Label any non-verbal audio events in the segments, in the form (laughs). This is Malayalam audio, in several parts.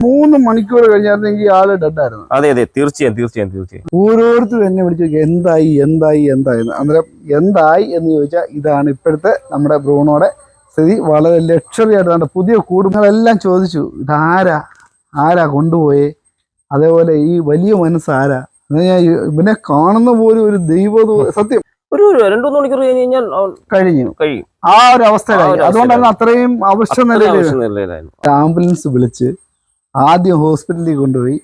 മൂന്ന് മണിക്കൂർ കഴിഞ്ഞായിരുന്നെങ്കിൽ ആൾ ഡെഡായിരുന്നു അതെ അതെ. തീർച്ചയായും തീർച്ചയായും തീർച്ചയായും. ഓരോരുത്തരും എന്നെ വിളിച്ചു എന്തായി എന്തായി എന്തായി. അന്നേരം എന്തായി? എന്ന് ചോദിച്ചാൽ ഇതാണ് ഇപ്പോഴത്തെ നമ്മുടെ ബ്രൂണോടെ സ്ഥിതി. വളരെ ലക്ഷറി ആയിട്ട് നമ്മുടെ പുതിയ കുടുംബങ്ങളെല്ലാം ചോദിച്ചു ഇതാരാ? ആരാ കൊണ്ടുപോയേ? അതേപോലെ ഈ വലിയ മനസ്സ് ആരാ? ഞാൻ ഇവനെ കാണുന്ന പോലും ഒരു ദൈവ സത്യം. ഒരു രണ്ടു മൂന്ന് മണിക്കൂർ കഴിഞ്ഞ് കഴിഞ്ഞാൽ കഴിഞ്ഞു. കഴിയും. ആ ഒരു അവസ്ഥയിലായി. അതുകൊണ്ടാണ് അത്രയും അവശ്യ നിലയിലായിരുന്നു. ആംബുലൻസ് വിളിച്ച് ആദ്യം ഹോസ്പിറ്റലിൽ കൊണ്ടുപോയി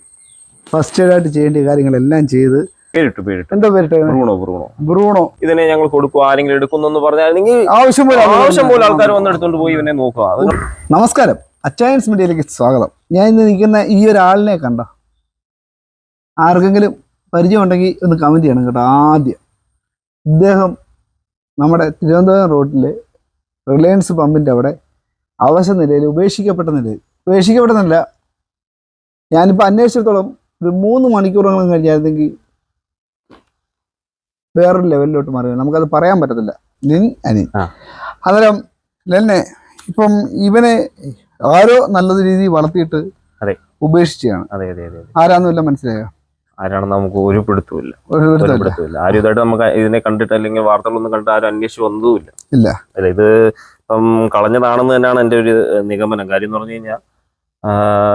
ഫസ്റ്റ് എയ്ഡായിട്ട് ചെയ്യേണ്ട കാര്യങ്ങളെല്ലാം ചെയ്ത് പേരിട്ടു പേരിട്ടു. എന്താ പേരിട്ട് ബ്രൂണോ ബ്രൂണോ? ബ്രൂണോ. ഇതിനെ ഞങ്ങൾ കൊടുക്കും ആരെങ്കിലും എടുക്കുന്നു പറഞ്ഞാൽ ആവശ്യം പോലെ ആവശ്യം പോലെ ആൾക്കാർ വന്ന് എടുത്തോണ്ട് പോയി ഇവനെ നോക്കുക. നമസ്കാരം. അച്ചായൻസ് മീഡിയയിലേക്ക് സ്വാഗതം. ഞാൻ ഇന്ന് നിൽക്കുന്ന ഈ ഒരാളിനെ കണ്ട ആർക്കെങ്കിലും പരിചയമുണ്ടെങ്കിൽ ഒന്ന് കമന്റ് ചെയ്യണം കേട്ടോ ആദ്യം. ഇദ്ദേഹം നമ്മുടെ തിരുവനന്തപുരം റോഡിലെ റിലയൻസ് പമ്പിന്റെ അവിടെ അവശ നിലയിൽ ഉപേക്ഷിക്കപ്പെട്ട നിലയിൽ ഉപേക്ഷിക്കപ്പെട്ടെന്നല്ല ഞാനിപ്പോൾ അന്വേഷിച്ചിടത്തോളം ഒരു മൂന്ന് മണിക്കൂറെങ്കിലും കഴിഞ്ഞായിരുന്നെങ്കിൽ വേറൊരു ലെവലിലോട്ട് മാറി നമുക്കത് പറയാൻ പറ്റത്തില്ല നിൻ അനിൻ. അന്നേരം ലെന്നെ ഇപ്പം ഇവനെ ആരോ നല്ല രീതിയിൽ വളർത്തിയിട്ട് അതെ. ഉപേക്ഷിച്ചാണ് അതെ അതെ അതെ അതെ. ആരാന്നും വല്ലതും മനസ്സിലായോ ആരാണെന്ന് നമുക്ക് ഒരു പിടുത്തുമില്ല ഒരു. പിടുത്തമില്ല ആരും ഇതായിട്ട് നമുക്ക് ഇതിനെ കണ്ടിട്ട് അല്ലെങ്കിൽ വാർത്തകളൊന്നും കണ്ടിട്ട് ആരും അന്വേഷിച്ച് വന്നതുമില്ല ഇല്ല. അല്ല ഇത് ഇപ്പം കളഞ്ഞതാണെന്ന് തന്നെയാണ് എന്റെ ഒരു നിഗമനം കാര്യം എന്ന് പറഞ്ഞു കഴിഞ്ഞാൽ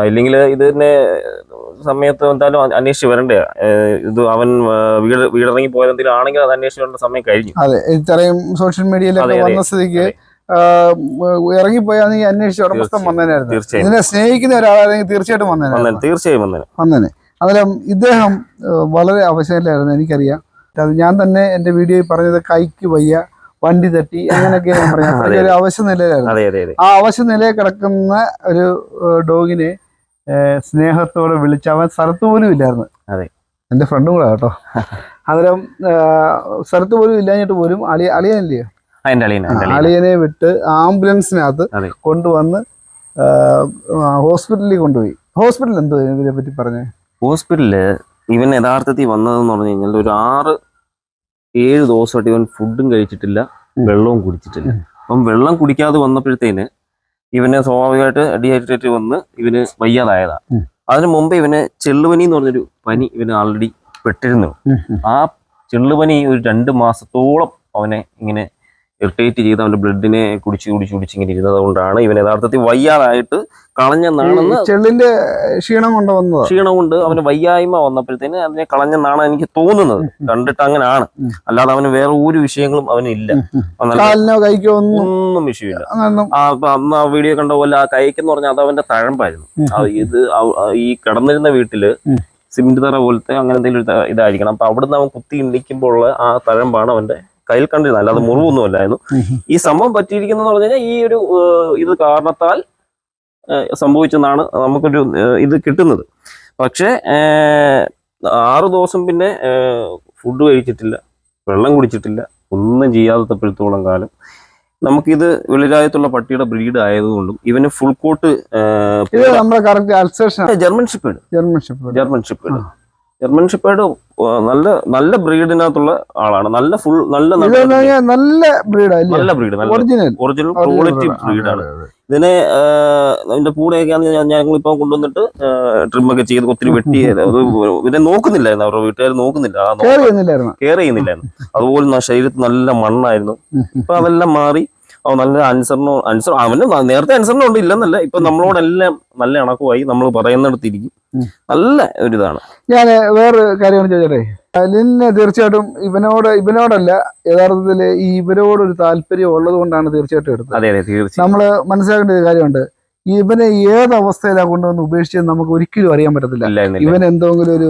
ഇല്ലെങ്കിൽ ഇത് തന്നെ സമയത്ത് എന്തായാലും അന്വേഷിച്ച് വരണ്ടേ? ഇത് അവൻ വീട് വീടിറങ്ങി പോയത് എന്തെങ്കിലും ആണെങ്കിൽ അത് അന്വേഷിച്ച് വരേണ്ട സമയം കഴിഞ്ഞു. അതെ ഇത്രയും സോഷ്യൽ മീഡിയയിലൊക്കെ. വന്ന സ്ഥിതിക്ക് ഇറങ്ങിപ്പോയാണെങ്കിൽ അന്വേഷിച്ച് തീർച്ചയായും. വന്നേനായിരുന്നു. ഇതിനെ സ്നേഹിക്കുന്ന ഒരാളാണെങ്കിൽ തീർച്ചയായിട്ടും വന്നേനെ തീർച്ചയായും വന്നേനെ. അന്നേരം ഇദ്ദേഹം വളരെ അവശയിലായിരുന്നു എനിക്കറിയാം. അത് ഞാൻ തന്നെ എന്റെ വീഡിയോയിൽ പറഞ്ഞത് കൈക്ക് വയ്യ വണ്ടി തട്ടി അങ്ങനെയൊക്കെ ഞാൻ അതെ. ഒരു അവശ നിലയിലായിരുന്നു ആ അവശ നിലയിൽ കിടക്കുന്ന ഒരു ഡോഗിനെ സ്നേഹത്തോടെ വിളിച്ച് അവൻ സ്ഥലത്ത് പോലും ഇല്ലായിരുന്നു. എന്റെ ഫ്രണ്ടും കൂടെ കേട്ടോ. (laughs) അന്നേരം സ്ഥലത്ത് പോലും ഇല്ലാഞ്ഞിട്ട് പോലും അളിയ അളിയനല്ലേ അളിയനെ വിട്ട് ആംബുലൻസിനകത്ത് കൊണ്ടുവന്ന് ഹോസ്പിറ്റലിൽ കൊണ്ടുപോയി. ഹോസ്പിറ്റലിൽ എന്തോ ഇതിനെ പറ്റി പറഞ്ഞേ? ഹോസ്പിറ്റലിൽ ഇവൻ യഥാർത്ഥത്തിൽ വന്നതെന്ന് പറഞ്ഞു കഴിഞ്ഞാൽ ഒരു ആറ് ഏഴ് ദിവസമായിട്ട് ഇവൻ ഫുഡും കഴിച്ചിട്ടില്ല. വെള്ളവും കുടിച്ചിട്ടില്ല. അപ്പം വെള്ളം കുടിക്കാതെ വന്നപ്പോഴത്തേന് ഇവനെ സ്വാഭാവികമായിട്ട് ഡീഹൈഡ്രേറ്റ് വന്ന് ഇവന് വയ്യാതായതാ. അതിനു മുമ്പ് ഇവന് ചെള്ളുപനി എന്ന് പറഞ്ഞൊരു പനി ഇവന് ആൾറെഡി പെട്ടിരുന്നു. ആ ചെള്ളുപനി ഒരു രണ്ട് മാസത്തോളം അവനെ ഇങ്ങനെ ഇറിറ്റേറ്റ് ചെയ്ത് അവന്റെ ബ്ലഡിനെ കുടിച്ച് കുടിച്ച് കുടിച്ച് ഇങ്ങനെ ഇരുന്നത് കൊണ്ടാണ് ഇവൻ യഥാർത്ഥത്തിൽ വയ്യാറായിട്ട് കളഞ്ഞെന്നാണെന്ന് നാണെന്ന് ചെള്ളിന്റെ ക്ഷീണം കൊണ്ട് വന്നത്? ക്ഷീണം കൊണ്ട് അവന് വയ്യായ്മ വന്നപ്പോഴത്തേന് അതിനെ കളഞ്ഞെന്നാണ് എനിക്ക് തോന്നുന്നത്. കണ്ടിട്ട് അങ്ങനെയാണ്. അല്ലാതെ അവന് വേറെ ഒരു വിഷയങ്ങളും അവനില്ല. കൈക്കോ ഒന്നും വിഷയമില്ല. അന്ന് ആ വീഡിയോ കണ്ട പോലെ ആ കൈക്കെന്ന് പറഞ്ഞാൽ അത് അവന്റെ തഴമ്പായിരുന്നു. ഇത് ഈ കിടന്നിരുന്ന വീട്ടിൽ. സിമെന്റ് തറ പോലത്തെ അങ്ങനെ എന്തെങ്കിലും ഇതായിരിക്കണം. അപ്പൊ അവിടുന്ന് അവൻ കുത്തി ഇണ്ടിക്കുമ്പോൾ ഉള്ള ആ തഴമ്പാണ് അവന്റെ കയ്യിൽ കണ്ടിരുന്നു. അല്ലാതെ മുറിവൊന്നും അല്ലായിരുന്നു ഈ സംഭവം പറ്റിയിരിക്കുന്നു പറഞ്ഞു കഴിഞ്ഞാൽ ഈ ഒരു ഇത് കാരണത്താൽ സംഭവിച്ചെന്നാണ് നമുക്കൊരു ഇത് കിട്ടുന്നത്. പക്ഷേ ആറു ദിവസം പിന്നെ ഫുഡ് കഴിച്ചിട്ടില്ല വെള്ളം കുടിച്ചിട്ടില്ല ഒന്നും ചെയ്യാതെ ചെയ്യാത്തപ്പോഴത്തോളം കാലം. നമുക്കിത് വെളിരായത്തുള്ള പട്ടിയുടെ ബ്രീഡ് ആയതുകൊണ്ടും ഇവന് full coat German shepherd. German shepherd. German shepherd. German shepherd നല്ല നല്ല ബ്രീഡിനകത്തുള്ള ആളാണ്. നല്ല ഫുൾ നല്ല നല്ല ബ്രീഡാ നല്ല ബ്രീഡ് നല്ല ഒറിജിനൽ ഒറിജിനൽ ക്വാളിറ്റി ബ്രീഡാണ് ഇതിനെ ഇതിന്റെ അതിന്റെ ഞങ്ങൾ ഞങ്ങളിപ്പോ കൊണ്ടുവന്നിട്ട് ട്രിമ്മൊക്കെ ചെയ്ത് ഒത്തിരി വെട്ടി (laughs) ഇതിനെ നോക്കുന്നില്ലായിരുന്നു. അവരുടെ വീട്ടുകാർ നോക്കുന്നില്ല. കെയർ ചെയ്യുന്നില്ലായിരുന്നു. അതുപോലെ ശരീരത്തിൽ നല്ല മണ്ണായിരുന്നു. ഇപ്പൊ അതെല്ലാം മാറി നല്ല ആൻസറിനോ ആൻസർ അവന് നേരത്തെ അനുസരണം ഉണ്ട് ഇല്ലെന്നല്ല. ഇപ്പൊ നമ്മളോടെല്ലാം നല്ല ഇണക്കമായി നമ്മൾ പറയുന്നിടത്തിരിക്കും. നല്ല ഒരിതാണ്. ഞാൻ വേറെ കാര്യം ചോദിച്ചേ അലിന് തീർച്ചയായിട്ടും ഇവനോട് ഇവനോടല്ല യഥാർത്ഥത്തിൽ ഈ ഇവരോടൊരു താല്പര്യം ഉള്ളത് കൊണ്ടാണ് തീർച്ചയായിട്ടും എടുത്തത്. നമ്മൾ മനസ്സിലാക്കേണ്ട ഒരു കാര്യമുണ്ട്. ഇവനെ ഏത് അവസ്ഥയിലാണ് കൊണ്ടുവന്ന് ഉപേക്ഷിച്ചത് നമുക്ക് ഒരിക്കലും അറിയാൻ പറ്റത്തില്ല. ഇവൻ എന്തെങ്കിലും ഒരു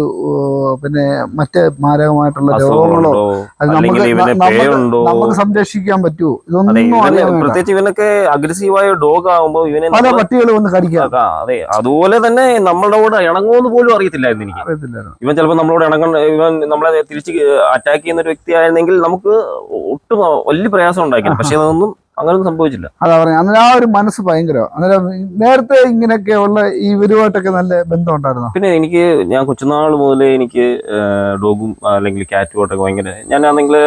പിന്നെ മറ്റേ മാരകമായിട്ടുള്ള രോഗങ്ങളോ അത് നമുക്ക് സംരക്ഷിക്കാൻ പറ്റുമോ ഇതൊന്നും പ്രത്യേകിച്ച് ഇവനൊക്കെ അഗ്രസീവായ ഡോഗ് ആകുമ്പോൾ ഇവനെ പല പട്ടികൾ വന്ന് കടിക്കാം. അതെ അതുപോലെ തന്നെ നമ്മളുടെ കൂടെ ഇണങ്ങുമെന്ന് പോലും അറിയത്തില്ലായിരുന്നു എനിക്ക്. ഇവൻ ചിലപ്പോൾ നമ്മളോട് ഇണങ്ങ ഇവൻ നമ്മളെ തിരിച്ച് അറ്റാക്ക് ചെയ്യുന്ന ഒരു വ്യക്തിയായിരുന്നെങ്കിൽ നമുക്ക് ഒട്ടും വലിയ പ്രയാസം ഉണ്ടാക്കില്ല പക്ഷെ അതൊന്നും അങ്ങനൊന്നും സംഭവിച്ചില്ല. അതാ പറഞ്ഞ. അന്നേരം ആ ഒരു മനസ്സ് ഭയങ്കര അന്നേരം നേരത്തെ ഇങ്ങനെയൊക്കെ ഉള്ള ഈ ഇവരുമായിട്ടൊക്കെ നല്ല ബന്ധം ഉണ്ടായിരുന്നു? പിന്നെ എനിക്ക് ഞാൻ കൊച്ചുനാൾ മുതലേ എനിക്ക് ഡോഗും അല്ലെങ്കിൽ ക്യാറ്റുമായിട്ടൊക്കെ ഭയങ്കര ഞാനാണെങ്കിൽ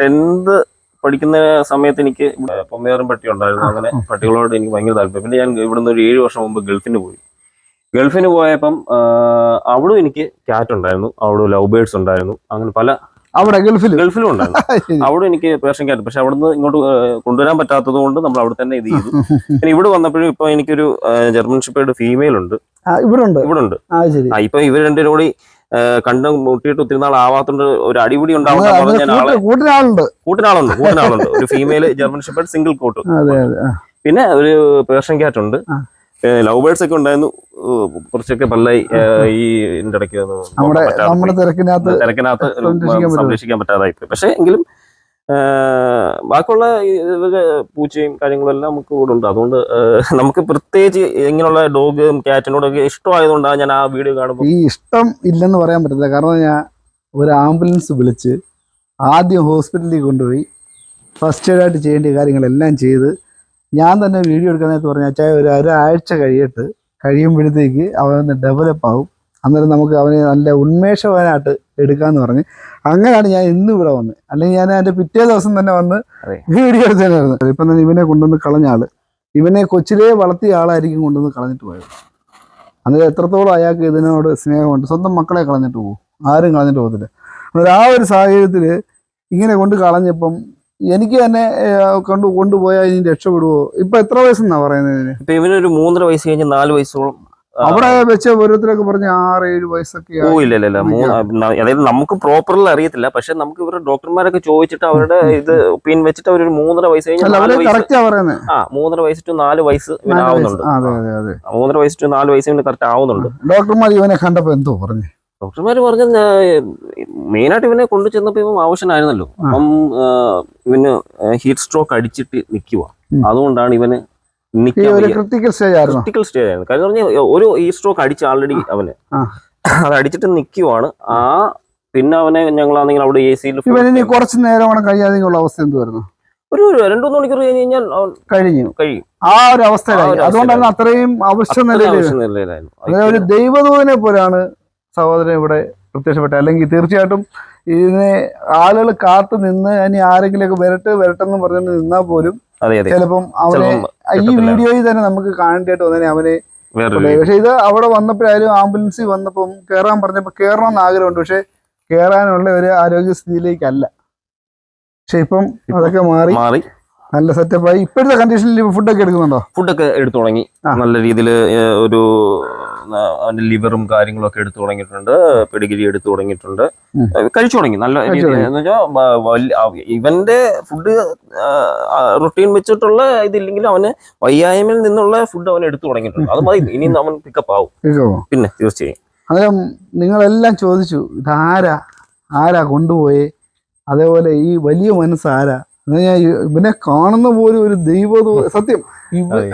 ടെൻത്ത് പഠിക്കുന്ന സമയത്ത് എനിക്ക് പൊമ്മയാറും പട്ടി ഉണ്ടായിരുന്നു. അങ്ങനെ പട്ടികളോട് എനിക്ക് ഭയങ്കര താല്പര്യം. പിന്നെ ഞാൻ ഇവിടുന്ന് ഒരു ഏഴ് വർഷം മുമ്പ് ഗൾഫിന് പോയി. ഗൾഫിന് പോയപ്പം അവിടും എനിക്ക് ക്യാറ്റ് ഉണ്ടായിരുന്നു. അവിടെ ലവ് ബേർഡ്സ് ഉണ്ടായിരുന്നു. അങ്ങനെ പല അവിടെ ഗൾഫിൽ ഗൾഫിലും (laughs) ഉണ്ടായിരുന്നു. അവിടെ എനിക്ക് പേർഷ്യൻ ക്യാറ്റ് പക്ഷെ അവിടുന്ന് ഇങ്ങോട്ട് കൊണ്ടുവരാൻ പറ്റാത്തത് കൊണ്ട് നമ്മൾ അവിടെ തന്നെ ഇത് ചെയ്തു. പിന്നെ ഇവിടെ വന്നപ്പോഴും ഇപ്പൊ എനിക്കൊരു ആ, ജർമ്മൻ ഷിപ്പേർഡ് ഫീമെയിൽ ഉണ്ട്. ഇവിടെ ഉണ്ട് ഇവിടെ ഉണ്ട്. ആ ശരി. ആ ഇപ്പൊ ഇവർ രണ്ടുപേരും കൂടി കണ്ട് മുട്ടിയിട്ട് ഒത്തിരി നാൾ ആവാത്തോണ്ട് ഒരു അടിപിടി ഉണ്ടാവുന്ന അത് ഞാൻ ആളെ കൂട്ടിന് കൂട്ടിനാളുണ്ട്. കൂട്ടിനാളുണ്ട് കൂട്ടിനാളുണ്ട്. ഒരു female German shepherd single coat പിന്നെ ഒരു പേർഷ്യൻ ക്യാറ്റ് ഉണ്ട് ലവ് ബേർഡ്സ് ഒക്കെ ഉണ്ടായിരുന്നു. കുറച്ചൊക്കെ പല്ലായി ഈ ഇതിന്റെ ഇടയ്ക്ക് നമ്മുടെ. തിരക്കിനകത്ത് തിരക്കിനകത്ത് സംരക്ഷിക്കാൻ പറ്റാതെ. പറ്റാതായി പക്ഷെ എങ്കിലും ബാക്കിയുള്ള പൂച്ചയും കാര്യങ്ങളും എല്ലാം നമുക്ക് കൂടെ ഉണ്ട്. അതുകൊണ്ട് നമുക്ക് പ്രത്യേകിച്ച് ഇങ്ങനെയുള്ള ഡോഗും ക്യാറ്റിനോടൊക്കെ ഇഷ്ടമായതുകൊണ്ടാണ് ഞാൻ ആ വീഡിയോ കാണുമ്പോൾ ഈ ഇഷ്ടം ഇല്ലെന്ന് പറയാൻ പറ്റില്ല കാരണം ഞാൻ ഒരു ആംബുലൻസ് വിളിച്ച് ആദ്യം ഹോസ്പിറ്റലിൽ കൊണ്ടുപോയി. ഫസ്റ്റ് എയ്ഡ് ആയിട്ട് ചെയ്യേണ്ട കാര്യങ്ങളെല്ലാം ചെയ്ത് ഞാൻ തന്നെ വീഡിയോ എടുക്കാനായിട്ട് പറഞ്ഞ അച്ഛായ ഒരു ഒരാഴ്ച കഴിയട്ട് കഴിയുമ്പോഴത്തേക്ക് അവൻ ഡെവലപ്പ് ആവും. അന്നേരം നമുക്ക് അവനെ നല്ല ഉന്മേഷവാനായിട്ട് എടുക്കാന്ന് പറഞ്ഞ് അങ്ങനെയാണ് ഞാൻ ഇന്ന് ഇവിടെ വന്നത് അല്ലെങ്കിൽ ഞാൻ അതിന്റെ പിറ്റേ ദിവസം തന്നെ വന്ന്. വീഡിയോ എടുത്തായിരുന്നു ഇപ്പം തന്നെ ഇവനെ കൊണ്ടുവന്ന് കളഞ്ഞ ആൾ. ഇവനെ കൊച്ചിലേ വളർത്തിയ ആളായിരിക്കും കൊണ്ടുവന്ന് കളഞ്ഞിട്ട് പോയത്. അന്നേരം എത്രത്തോളം അയാൾക്ക് ഇതിനോട് സ്നേഹമുണ്ട്. സ്വന്തം മക്കളെ കളഞ്ഞിട്ട് പോകും ആരും കളഞ്ഞിട്ട് പോകത്തില്ല. അന്നേരം ആ ഒരു സാഹചര്യത്തിൽ ഇങ്ങനെ കൊണ്ട് കളഞ്ഞപ്പം എനിക്ക് തന്നെ കണ്ടു കൊണ്ട് കൊണ്ടുപോയാൽ ഇനി രക്ഷപ്പെടുവോ? ഇപ്പൊ എത്ര വയസ്സെന്നാ പറയുന്നത് ഇപ്പൊ ഇവനൊരു മൂന്നര വയസ്സ് കഴിഞ്ഞ് നാല് വയസ്സോളം അവിടെ വെച്ച ഓരോരുത്തരൊക്കെ പറഞ്ഞ ആറ് ഏഴ് വയസ്സൊക്കെ ഓ ഇല്ല ഇല്ല അതായത് നമുക്ക് പ്രോപ്പറിൽ അറിയത്തില്ല. പക്ഷെ നമുക്ക് ഇവരുടെ ഡോക്ടർമാരൊക്കെ ചോദിച്ചിട്ട് അവരുടെ ഇത് ഒപ്പീനിയൻ വെച്ചിട്ട് അവരൊരു മൂന്നര വയസ്സ് കഴിഞ്ഞാൽ ആ മൂന്നര വയസ്സ് ടു നാല് വയസ്സ് ആവുന്നുണ്ട്. മൂന്നര വയസ്സ് ടു നാല് വയസ്സ് ഇവന് കറക്റ്റ് ആവുന്നുണ്ട്. ഡോക്ടർമാർ ഇവനെ കണ്ടപ്പോ എന്തോ പറഞ്ഞു? ഡോക്ടർമാർ പറഞ്ഞ മെയിനായിട്ട് ഇവനെ കൊണ്ടു ചെന്നപ്പോ ഇവൻ ആവശ്യമായിരുന്നല്ലോ അപ്പം ഇവന് ഹീറ്റ് സ്ട്രോക്ക് അടിച്ചിട്ട് നിൽക്കുക അതുകൊണ്ടാണ് ഇവന് ക്രിട്ടിക്കൽ സ്റ്റേജ് ആയിരുന്നു. ക്രിട്ടിക്കൽ സ്റ്റേജ് ആയിരുന്നു. കാര്യം പറഞ്ഞാൽ ഒരു ഈ സ്ട്രോക്ക് അടിച്ച് ആൾറെഡി അവന്. അത് അടിച്ചിട്ട് നിൽക്കുവാണ് ആ പിന്നെ അവനെ ഞങ്ങളാണെങ്കിൽ അവിടെ എ സിയിൽ കുറച്ച് നേരം കഴിയാതെ ഉള്ള അവസ്ഥ എന്തുവായിരുന്നു? ഒരു ഒരു രണ്ടു മൂന്ന് മണിക്കൂർ കഴിഞ്ഞ് കഴിഞ്ഞാൽ കഴിഞ്ഞു. കഴിയും. ആ ഒരു അവസ്ഥയിലായി. ഒരു അതുകൊണ്ടാണ് അത്രയും അവശ്യ നിലയിലായിരുന്നു ഒരു ദൈവദൂതനെ പോലെയാണ് സഹോദരൻ ഇവിടെ പ്രത്യക്ഷപ്പെട്ട. അല്ലെങ്കിൽ തീർച്ചയായിട്ടും ഇതിനെ ആളുകൾ കാത്തു നിന്ന് ഇനി ആരെങ്കിലുമൊക്കെ വരട്ടെ വരട്ടെന്ന് പറഞ്ഞു നിന്നാൽ പോലും ചിലപ്പം അവനെ ഈ. വീഡിയോയിൽ തന്നെ നമുക്ക് കാണേണ്ടിയിട്ട് വന്നതിനെ അവനെ പക്ഷെ ഇത് അവിടെ വന്നപ്പോഴായാലും ആംബുലൻസിൽ വന്നപ്പം കയറാൻ പറഞ്ഞപ്പോൾ കയറണം എന്ന് ആഗ്രഹമുണ്ട്. പക്ഷെ കയറാനുള്ള ഒരു ആരോഗ്യസ്ഥിതിയിലേക്കല്ല. പക്ഷെ ഇപ്പം അതൊക്കെ മാറി. മാറി. നല്ല സെറ്റപ്പായി ഇപ്പോഴത്തെ കണ്ടീഷനിൽ ഫുഡൊക്കെ എടുക്കുന്നുണ്ടോ? ഫുഡൊക്കെ എടുത്തു തുടങ്ങി. നല്ല രീതിയിൽ ഒരു അവന്റെ ലിവറും കാര്യങ്ങളൊക്കെ എടുത്തു തുടങ്ങിയിട്ടുണ്ട്. പെഡിഗിരി എടുത്തു തുടങ്ങിയിട്ടുണ്ട്. കഴിച്ചു തുടങ്ങി. നല്ല. എന്ന് വെച്ചാൽ ഇവന്റെ ഫുഡ് റൊട്ടീൻ വെച്ചിട്ടുള്ള ഇതില്ലെങ്കിലും അവന് വയ്യായ്മയിൽ നിന്നുള്ള ഫുഡ് അവൻ എടുത്തു തുടങ്ങിയിട്ടുണ്ട്. അത് മതി. ഇനി അവൻ പിക്കപ്പ് ആവും. പിന്നെ തീർച്ചയായും അന്നേരം നിങ്ങളെല്ലാം ചോദിച്ചു ഇതാരാ? ആരാ കൊണ്ടുപോയേ? അതേപോലെ ഈ വലിയ മനസ്സ് ആരാ? ഞാൻ ഇവനെ കാണുന്ന പോലും ഒരു ദൈവ സത്യം.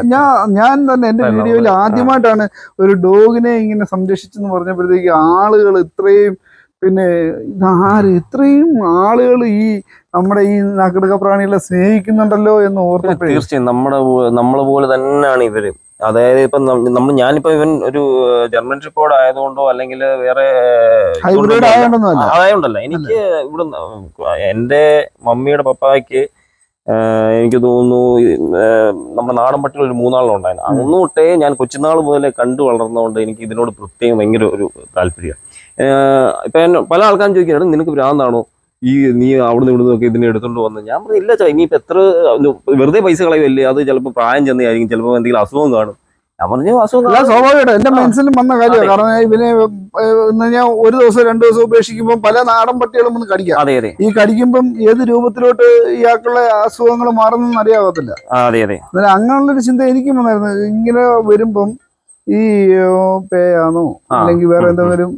ഞാൻ ഞാൻ തന്നെ എന്റെ അല്ല, വീഡിയോയിൽ ആദ്യമായിട്ടാണ് ഒരു ഡോഗിനെ ഇങ്ങനെ സംരക്ഷിച്ചെന്ന് പറഞ്ഞപ്പോഴത്തേക്ക് ആളുകൾ ഇത്രയും പിന്നെ ഇതാര് ഇത്രയും ആളുകൾ ഈ നമ്മുടെ ഈ നക്കിടക പ്രാണികളെ സ്നേഹിക്കുന്നുണ്ടല്ലോ എന്ന് ഓർത്തു ഓർത്തപ്പോഴേ. തീർച്ചയായും നമ്മുടെ നമ്മളെ പോലെ തന്നെയാണ് ഇവർ. അതായത് ഇപ്പൊ നമ്മൾ ഞാനിപ്പോ ഇവൻ ഒരു ജർമ്മൻ ഷിപ്പോർഡ് ആയതുകൊണ്ടോ അല്ലെങ്കിൽ വേറെ അതായോണ്ടല്ല എനിക്ക് ഇവിടെ എന്റെ മമ്മിയുടെ പപ്പായ്ക്ക് എനിക്ക് തോന്നുന്നു നമ്മുടെ നാടൻ പട്ടികൾ ഒരു മൂന്നാളിലും ഉണ്ടായിരുന്നു അന്ന് തൊട്ടേ ഞാൻ കൊച്ചുനാൾ മുതലേ കണ്ടു വളർന്നതുകൊണ്ട് എനിക്ക് ഇതിനോട് പ്രത്യേകം ഭയങ്കര ഒരു താല്പര്യം ഇപ്പൊ പല ആൾക്കാരും ചോദിക്കുന്നത് നിനക്ക് ഭ്രാന്താണോ? ഈ നീ അവിടുന്ന് ഇവിടുന്ന് ഒക്കെ ഇതിനെ എടുത്തോണ്ട് വന്ന്. ഞാൻ പറഞ്ഞു ഇല്ല ചാ ഇനിയിപ്പോ എത്ര വെറുതെ പൈസ കളയുമല്ലേ അത് ചിലപ്പോൾ പ്രായം ചെന്നായിരിക്കും ചിലപ്പോൾ എന്തെങ്കിലും അസുഖം കാണും. ഞാൻ പറഞ്ഞു അസുഖം. സ്വാഭാവികമായിട്ടും എന്റെ. മനസ്സിലും വന്ന കാര്യമാണ്. കാരണം ഇവനെ ഞാൻ ഒരു ദിവസം രണ്ടു ദിവസം ഉപേക്ഷിക്കുമ്പോൾ പല നാടൻ പട്ടികളും ഒന്ന് കടിക്കാം. അതെ അതെ. ഈ കടിക്കുമ്പം ഏത് രൂപത്തിലോട്ട് ഇയാൾക്കുള്ള അസുഖങ്ങൾ മാറുന്നെന്ന് അറിയാകത്തില്ല അതെ അതെ. അങ്ങനെയുള്ളൊരു ചിന്ത എനിക്കും വന്നായിരുന്നു. ഇങ്ങനെ വരുമ്പം ഈ പേയാണോ ആ, അല്ലെങ്കിൽ വേറെ. എന്തെങ്കിലും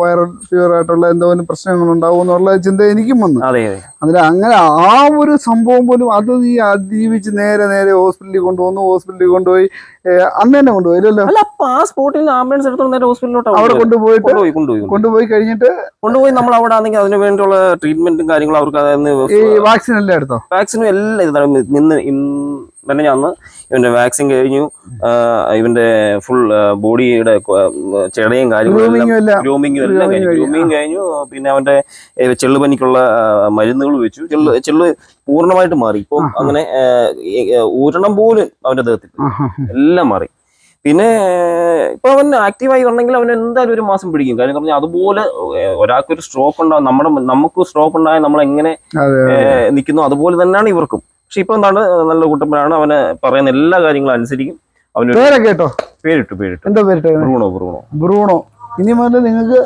വൈറൽ ഫീവർ ആയിട്ടുള്ള എന്തെങ്കിലും പ്രശ്നങ്ങൾ ഉണ്ടാവും എന്നുള്ള ചിന്ത എനിക്കും വന്നു. അതെ അതെ. അതിൽ അങ്ങനെ ആ ഒരു സംഭവം പോലും അത് നീ അതിജീവിച്ച് നേരെ നേരെ ഹോസ്പിറ്റലിൽ കൊണ്ടുവന്നു ഹോസ്പിറ്റലിൽ കൊണ്ടുപോയി അന്ന് തന്നെ കൊണ്ടുപോയി അപ്പൊ ആംബുലൻസ് എടുത്തോണ്ട് നേരെ ഹോസ്പിറ്റലിലോട്ടാണ് അവിടെ കൊണ്ടുപോയിട്ട് കൊണ്ടുപോയി കഴിഞ്ഞിട്ട് കൊണ്ടുപോയി നമ്മൾ അവിടെ ആണെങ്കിൽ അതിന് വേണ്ടിയുള്ള ട്രീറ്റ്മെന്റും കാര്യങ്ങളും അവർക്ക് വാക്സിൻ എല്ലാം എടുത്തോ? വാക്സിനും എല്ലാം ഇതാണ് നിന്ന് ഇന്ന് ഞാൻ അന്ന് ഇവന്റെ വാക്സിൻ കഴിഞ്ഞു. ഇവന്റെ ഫുൾ ബോഡിയുടെ ചെടയും കാര്യങ്ങളും ഗ്രൂമിങ്ങും എല്ലാം. കഴിഞ്ഞു. ഗ്രൂമിങ് കഴിഞ്ഞു. പിന്നെ അവന്റെ ചെള്ളുപനിക്കുള്ള മരുന്നുകൾ വെച്ചു. ചെള്ളു ചെള്ളു പൂർണമായിട്ട് മാറി. ഇപ്പം അങ്ങനെ ഊരണം പോലും അവന്റെ ദേഹത്തിൽ എല്ലാം മാറി. പിന്നെ ഇപ്പൊ അവൻ ആക്റ്റീവായി ഉണ്ടെങ്കിൽ അവൻ എന്തായാലും ഒരു മാസം പിടിക്കും. കാര്യം പറഞ്ഞാൽ അതുപോലെ ഒരാൾക്കൊരു സ്ട്രോക്ക് ഉണ്ടാവും. നമ്മുടെ നമുക്ക് സ്ട്രോക്ക് ഉണ്ടായാൽ നമ്മൾ എങ്ങനെ നിൽക്കുന്നു? അതുപോലെ തന്നെയാണ് ഇവർക്കും. പക്ഷെ ഇപ്പൊ എന്താണ് നല്ല കൂട്ടപ്പനാണ് അവനെ പറയുന്ന എല്ലാ കാര്യങ്ങളും അനുസരിക്കും. അവന് പേരൊക്കെ കേട്ടോ? പേരിട്ടു പേരിട്ടു. എന്താ പേരിട്ടു ബ്രൂണോ ബ്രൂണോ. ബ്രൂണോ. ഇനി മുതൽ നിങ്ങൾക്ക്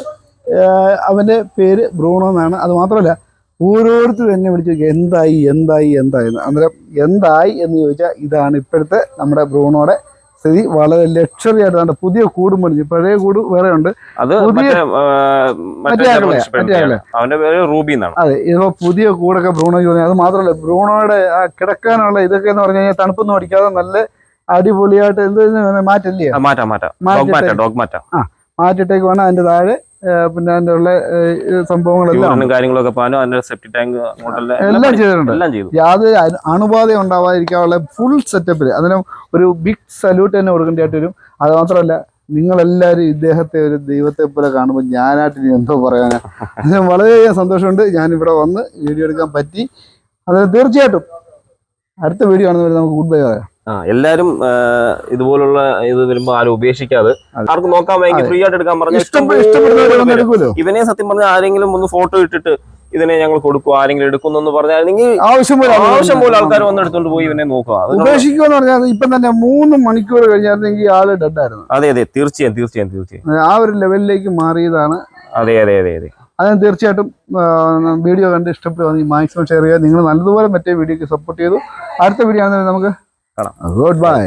അവന്റെ പേര് ബ്രൂണോ എന്നാണ്. അത് മാത്രമല്ല ഓരോരുത്തരും എന്നെ വിളിച്ചു ചോദിക്കുക എന്തായി എന്തായി എന്തായി? അന്നേരം എന്തായി? എന്ന് ചോദിച്ചാൽ ഇതാണ് ഇപ്പോഴത്തെ നമ്മുടെ ബ്രൂണോയുടെ സ്ഥിതി വളരെ ലക്ഷറി ആയിട്ട് ദാണ്ടെ പുതിയ കൂടും പണിഞ്ഞു പഴയ കൂട് വേറെ ഉണ്ട് അതെ ഇപ്പോ പുതിയ കൂടൊക്കെ ബ്രൂണോയ്ക്ക് തോന്നി അത് മാത്രമല്ല ബ്രൂണോയുടെ ആ കിടക്കാനുള്ള ഇതൊക്കെ എന്ന് പറഞ്ഞു കഴിഞ്ഞാൽ തണുപ്പൊന്നും അടിക്കാതെ നല്ല അടിപൊളിയായിട്ട് എന്ത് മാറ്റല്ലേ? മാറ്റാം മാറ്റാം. മാറ്റാം മാറ്റിട്ടേക്ക് വേണം അതിന്റെ താഴെ. പിന്നെ അതിന്റെ ഉള്ള സംഭവങ്ങളെല്ലാം കാര്യങ്ങളൊക്കെ സെപ്റ്റി ടാങ്ക് എല്ലാം. ചെയ്തിട്ടുണ്ട്. എല്ലാം ചെയ്തു. യാതൊരു അണുബാധ ഉണ്ടാവാതിരിക്കാനുള്ള ഫുൾ സെറ്റപ്പിൽ അതിന് ഒരു ബിഗ് സല്യൂട്ട് തന്നെ കൊടുക്കേണ്ടതായിട്ട് വരും. അത് മാത്രമല്ല നിങ്ങളെല്ലാവരും ഇദ്ദേഹത്തെ ഒരു ദൈവത്തെ പോലെ കാണുമ്പോൾ ഞാനായിട്ട് ഇനി എന്തോ പറയാനാ. അതിന് വളരെയധികം സന്തോഷമുണ്ട്. ഞാൻ ഇവിടെ വന്ന് വീഡിയോ എടുക്കാൻ പറ്റി. അത് തീർച്ചയായിട്ടും അടുത്ത വീഡിയോ ആണെന്ന് നമുക്ക് ഗുഡ് ബൈ പറയാം. ആ എല്ലാരും ഇതുപോലുള്ള ഇത് വരുമ്പോ ആരും ഉപേക്ഷിക്കാതെ ആർക്കും നോക്കാൻ വേണ്ടി ഫ്രീ ആയിട്ട് എടുക്കാൻ പറഞ്ഞു ഇവനെ സത്യം പറഞ്ഞാൽ ആരെങ്കിലും ഒന്ന് ഫോട്ടോ ഇട്ടിട്ട് ഇതിനെ ഞങ്ങൾ കൊടുക്കുക ആരെങ്കിലും എടുക്കുന്നു പറഞ്ഞാൽ ആവശ്യം പോലെ ആവശ്യം പോലെ ആൾക്കാർ വന്ന് എടുത്തോണ്ട് പോയി ഇവനെ നോക്കുക. എന്ന് പറഞ്ഞാൽ ഇപ്പം തന്നെ മൂന്ന് മണിക്കൂർ കഴിഞ്ഞായിരുന്നെങ്കിൽ ആൾ ഡെഡായിരുന്നു അതെ അതെ. തീർച്ചയായും തീർച്ചയായും തീർച്ചയായും. ആ ഒരു ലെവലിലേക്ക് മാറിയതാണ്. അതെ അതെ അതെ അതെ. അതിന് തീർച്ചയായിട്ടും വീഡിയോ കണ്ട് ഇഷ്ടപ്പെടുക മാക്സിമം ഷെയർ ചെയ്യുക. നിങ്ങൾ നല്ലതുപോലെ മറ്റേ വീഡിയോക്ക് സപ്പോർട്ട് ചെയ്തു. അടുത്ത വീഡിയോ ആണെന്നുണ്ടെങ്കിൽ നമുക്ക്. Good bye